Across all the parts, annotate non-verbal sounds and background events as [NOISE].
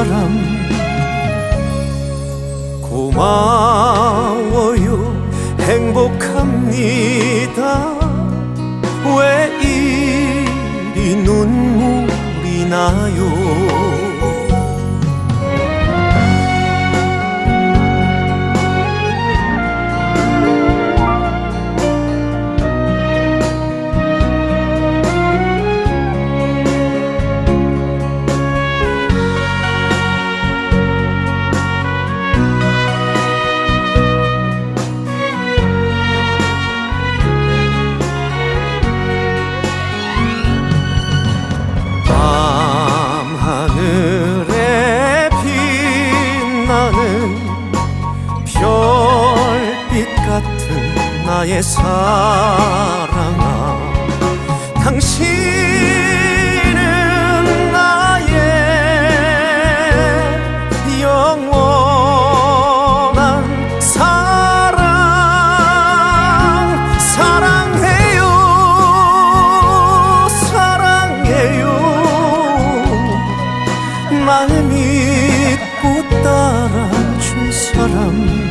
사람. 고마워요. 행복합니다. 왜 이리 눈물이 나요 나의 사랑아 당신은 나의 영원한 사랑. 사랑해요 사랑해요. 날 믿고 따라준 사람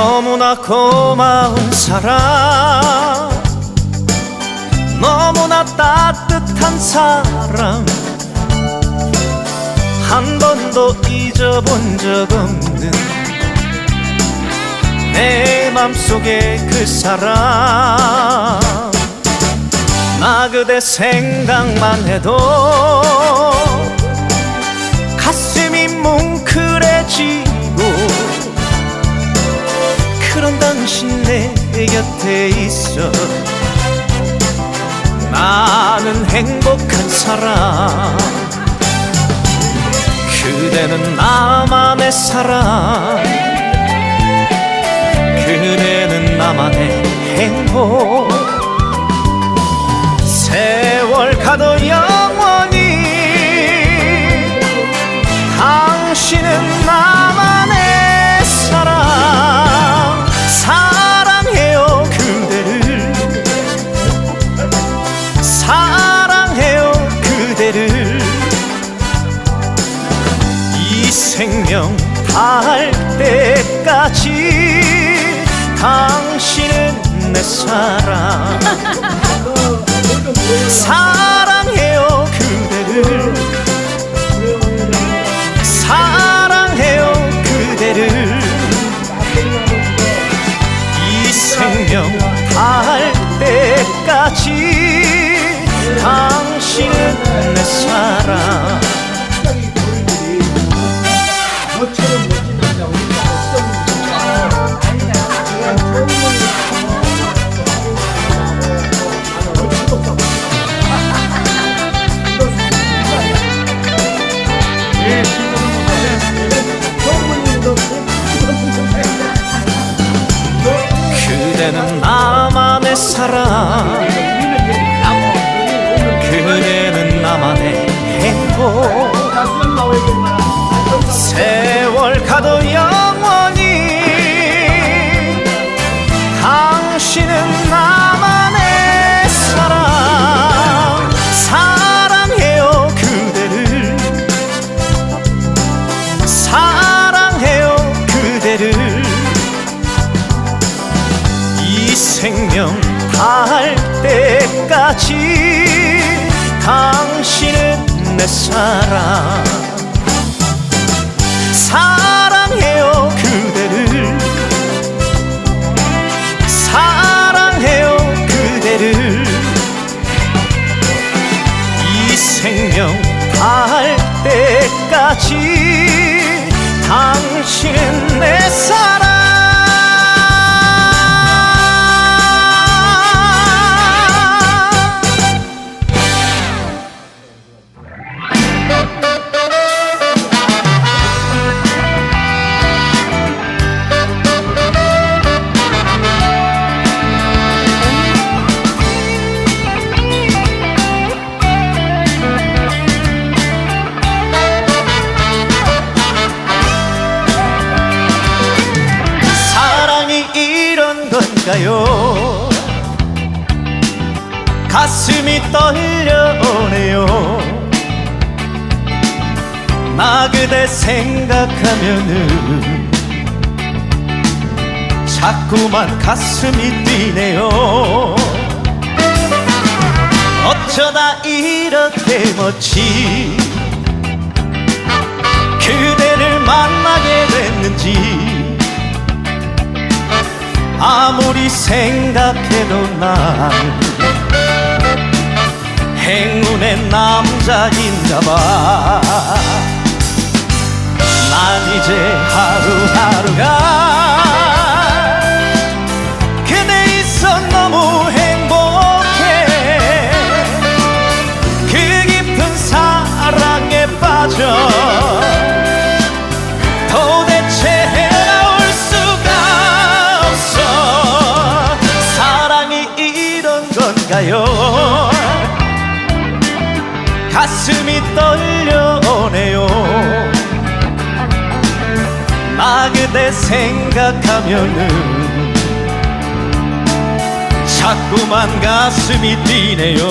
너무나 고마운 사람. 너무나 따뜻한 사람. 한 번도 잊어본 적 없는 내 맘속에 그 사람. 나 그대 생각만 해도 곁에 있어. 나는 행복한 사람. 그대는 나만의 사람 운명 닿을 때까지 당신은 내 사랑. [LAUGHS] 사랑해요 그대를. 사랑해요 그대를. 이 생명 다할 때까지 당신은 내 사랑. 사랑 그대는 나만의 행복. 세월 가도 영 사랑. 사랑해요 그대를. 사랑해요 그대를. 이 생명 다할 때까지 당신은 내 사랑 떨려오네요. 나 그대 생각하면은 자꾸만 가슴이 뛰네요. 어쩌다 이렇게 멋지 그대를 만나게 됐는지 아무리 생각해도 난 행운의 남자인가 봐. 난 이제 하루하루가 그대 있어 너무 행복해. 그 깊은 사랑에 빠져 도대체 헤어나올 수가 없어 사랑이 이런 건가요 가슴이 떨려오네요. 나 그대 생각하면은 자꾸만 가슴이 뛰네요